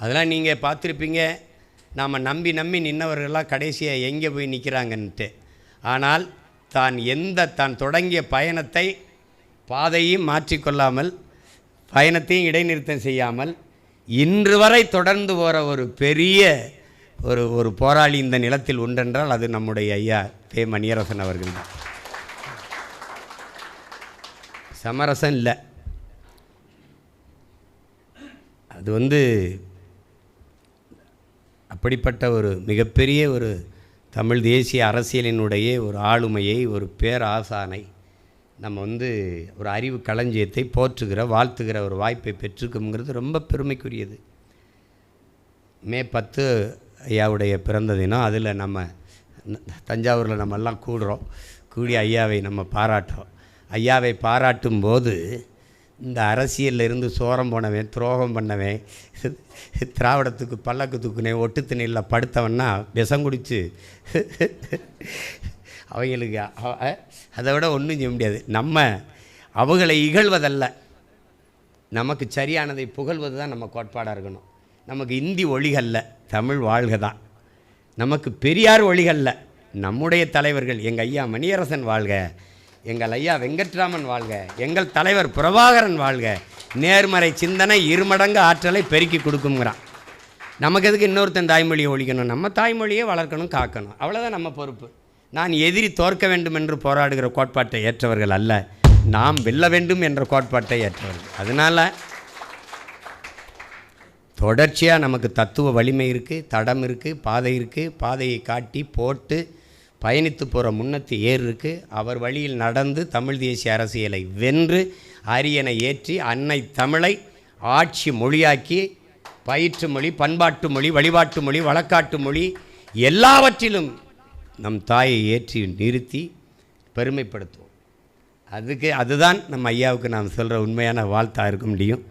அதெல்லாம் நீங்கள் பார்த்துருப்பீங்க. நாம் நம்பி நம்பி நின்றவர்கள்லாம் கடைசியாக எங்கே போய் நிற்கிறாங்கன்ட்டு ஆனால் தான் எந்த தான் தொடங்கிய பயணத்தை பாதையும் மாற்றிக்கொள்ளாமல் பயணத்தையும் இடைநிறுத்தம் செய்யாமல் இன்று வரை தொடர்ந்து போகிற ஒரு பெரிய ஒரு ஒரு போராளி இந்த நிலத்தில் உண்டென்றால் அது நம்முடைய ஐயா பே மணியரசன் அவர்கள் தான். சமரசம் இல்லை. அது வந்து அப்படிப்பட்ட ஒரு மிகப்பெரிய ஒரு தமிழ் தேசிய அரசியலினுடைய ஒரு ஆளுமையை ஒரு பேராசானை நம்ம வந்து ஒரு அறிவு களஞ்சியத்தை போற்றுகிற வாழ்த்துகிற ஒரு வாய்ப்பை பெற்றுக்கோங்கிறது ரொம்ப பெருமைக்குரியது. மே பத்து ஐயாவுடைய பிறந்த தினம் அதில் நம்ம தஞ்சாவூரில் நம்ம எல்லாம் கூடுறோம். கூடி ஐயாவை நம்ம பாராட்டுறோம். ஐயாவை பாராட்டும் போது இந்த அரசியலில் இருந்து சோரம் போனவன் துரோகம் பண்ணவன் திராவிடத்துக்கு பல்லக்கு தூக்குனேன் ஒட்டு திணையில் படுத்தவன்னா விஷம் குடிச்சு அவங்களுக்கு அதை விட ஒன்றும் செய்ய முடியாது. நம்ம அவங்களை இகழ்வதல்ல. நமக்கு சரியானதை புகழ்வது தான் நம்ம கோட்பாடாக இருக்கணும். நமக்கு இந்தி ஒழிகல்ல தமிழ் வாழ்க தான் நமக்கு பெரியார் ஒழிகல்ல நம்முடைய தலைவர்கள் எங்கள் ஐயா மணியரசன் வாழ்க எங்கள் ஐயா வெங்கட்ராமன் வாழ்க எங்கள் தலைவர் பிரபாகரன் வாழ்க. நேர்மறை சிந்தனை இருமடங்கு ஆற்றலை பெருக்கி கொடுக்குங்கிறான் நமக்கு எதுக்கு இன்னொருத்தன் தாய்மொழியை ஒழிக்கணும்? நம்ம தாய்மொழியை வளர்க்கணும் காக்கணும். அவ்வளோதான் நம்ம பொறுப்பு. நான் எதிரி தோற்க வேண்டும் என்று போராடுகிற கோட்பாட்டை ஏற்றவர்கள் அல்ல. நாம் வெல்ல வேண்டும் என்ற கோட்பாட்டை ஏற்றவர்கள். அதனால் தொடர்ச்சியாக நமக்கு தத்துவ வலிமை இருக்குது தடம் இருக்குது பாதை இருக்குது பாதையை காட்டி போட்டு பயணித்து போகிற முன்னத்து ஏர் இருக்குது அவர் வழியில் நடந்து தமிழ் தேசிய அரசியலை வென்று அரியணை ஏற்றி அன்னை தமிழை ஆட்சி மொழியாக்கி பயிற்று மொழி பண்பாட்டு மொழி வழிபாட்டு மொழி வழக்காட்டு மொழி எல்லாவற்றிலும் நம் தாயை ஏற்றி நிறுத்தி பெருமைப்படுத்துவோம். அதுக்கு அதுதான் நம்ம ஐயாவுக்கு நாம் சொல்கிற உண்மையான வாழ்த்தாக இருக்க முடியும்.